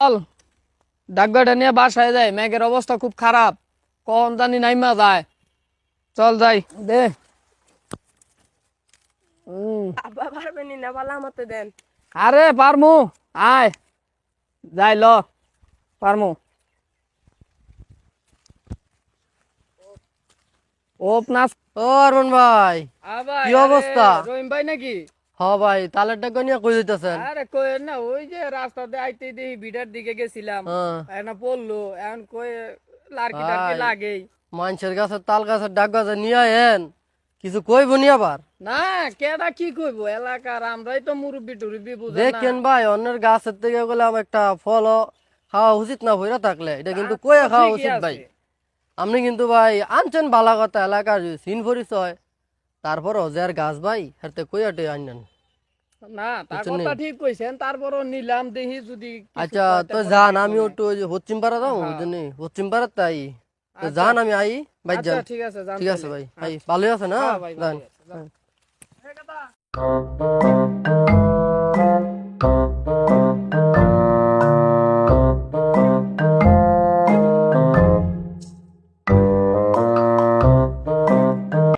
চল। ডাকবাটা নিয়ে বাসায় যায় মেঘের অবস্থা খুব খারাপ। কখন জানি নাইমা যায়। চল যাই। দে। আব্বা পারবেন না ভালো আমাতে দেন। আরে পারমু। আয়। যাই ল। পারমু। ওপ নাচ ও অরুণ ভাই কি অবস্থা? রহিম ভাই নাকি? হ ভাই তালের টাকা নিয়ে কই দিতেছেন আরে কই না ওই যে রাস্তাতে আইতে দেখি বিটার দিকে গেছিলাম। হ্যাঁ। এখন পড়ল এখন কই লার্কি টার্কি লাগেই। মানুষের গাছের তাল গাছের ডাক গাছে নিয়ে আয়েন। কিছু কইব নি আবার? না কেডা কি কইবো? এলাকার আমরাই তো মুরব্বি টুরব্বি বুঝে দেখেন ভাই অন্যের গাছের থেকে গেলাম একটা ফল খাওয়া উচিত না হইরা থাকলে। এটা কিন্তু কয়ে খাওয়া উচিত ভাই। আপনি কিন্তু ভাই আনছেন বালা কথা এলাকার সিন পরিচয়। তারপরও যার গাছ ভাই হাতে কইয়াটে আনলেন না তার বুঝছেন নি? কথা ঠিক কইছেন তারপরও নিলাম দেখি যদি আচ্ছা তো যান আমি একটু ওই যে পশ্চিম পাড়া যাব হ্যাঁ। বুঝলি পশ্চিম পাড়ার তাই তো আচ্ছা। যান আমি আই ভাই আচ্ছা যান ঠিক আছে যান ঠিক আছে ভাই ভাই ভালোই আছে না হ্যাঁ যান ভালোই আছে, যান। এই কথা।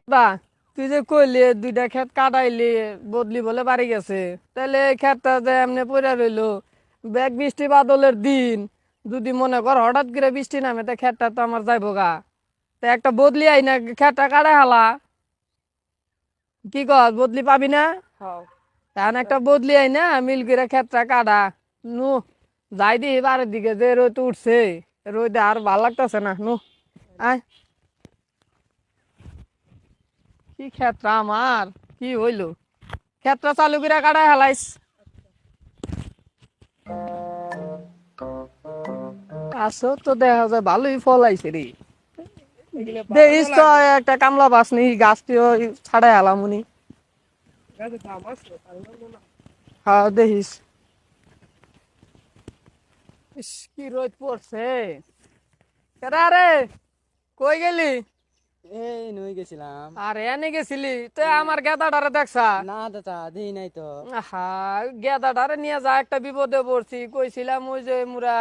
বা তুই যে কইলি দুইটা খেত কাটাইলি বদলি বলে বাড়ি গেছে। তাহলে ক্ষেতটা যে এমনি পড়ে রইল ব্যাগ বৃষ্টি বাদলের দিন। যদি মনে কর হঠাৎ করে বৃষ্টি নামে তা ক্ষেতটা তো আমার যাইবো গা। তা একটা বদলি আই না খেতটা কাটাই হালা। কি কর বদলি পাবি না? এখন একটা বদলি আই না মিল করে খেতটা কাটা। নু যাই দি বাড়ির দিকে যে রোদ উঠছে রোদে আর ভালো লাগতেছে না নু আয়। কি ক্ষেত্রা আমার? কি হইল? ক্ষেত্রা চালু করে কাটাই হালাইস আসো, তো দেখা যায় ভালোই ফল আইছে রে। দেখিস তো, একটা কামলা বাস নি গাছটিও ছাড়াই হালাম উনি। হ্যাঁ দেখিস। কি রোদ পড়ছে। রে? কই গেলি? এই নই গেছিলাম। আরে এনে গেছিলি? তুই আমার গেদাটারে দেখছা? না দাদা দিই নাই তো। হা গেদাটারে নিয়ে যা একটা বিপদে পড়ছি। কইছিলাম ওই যে মুরা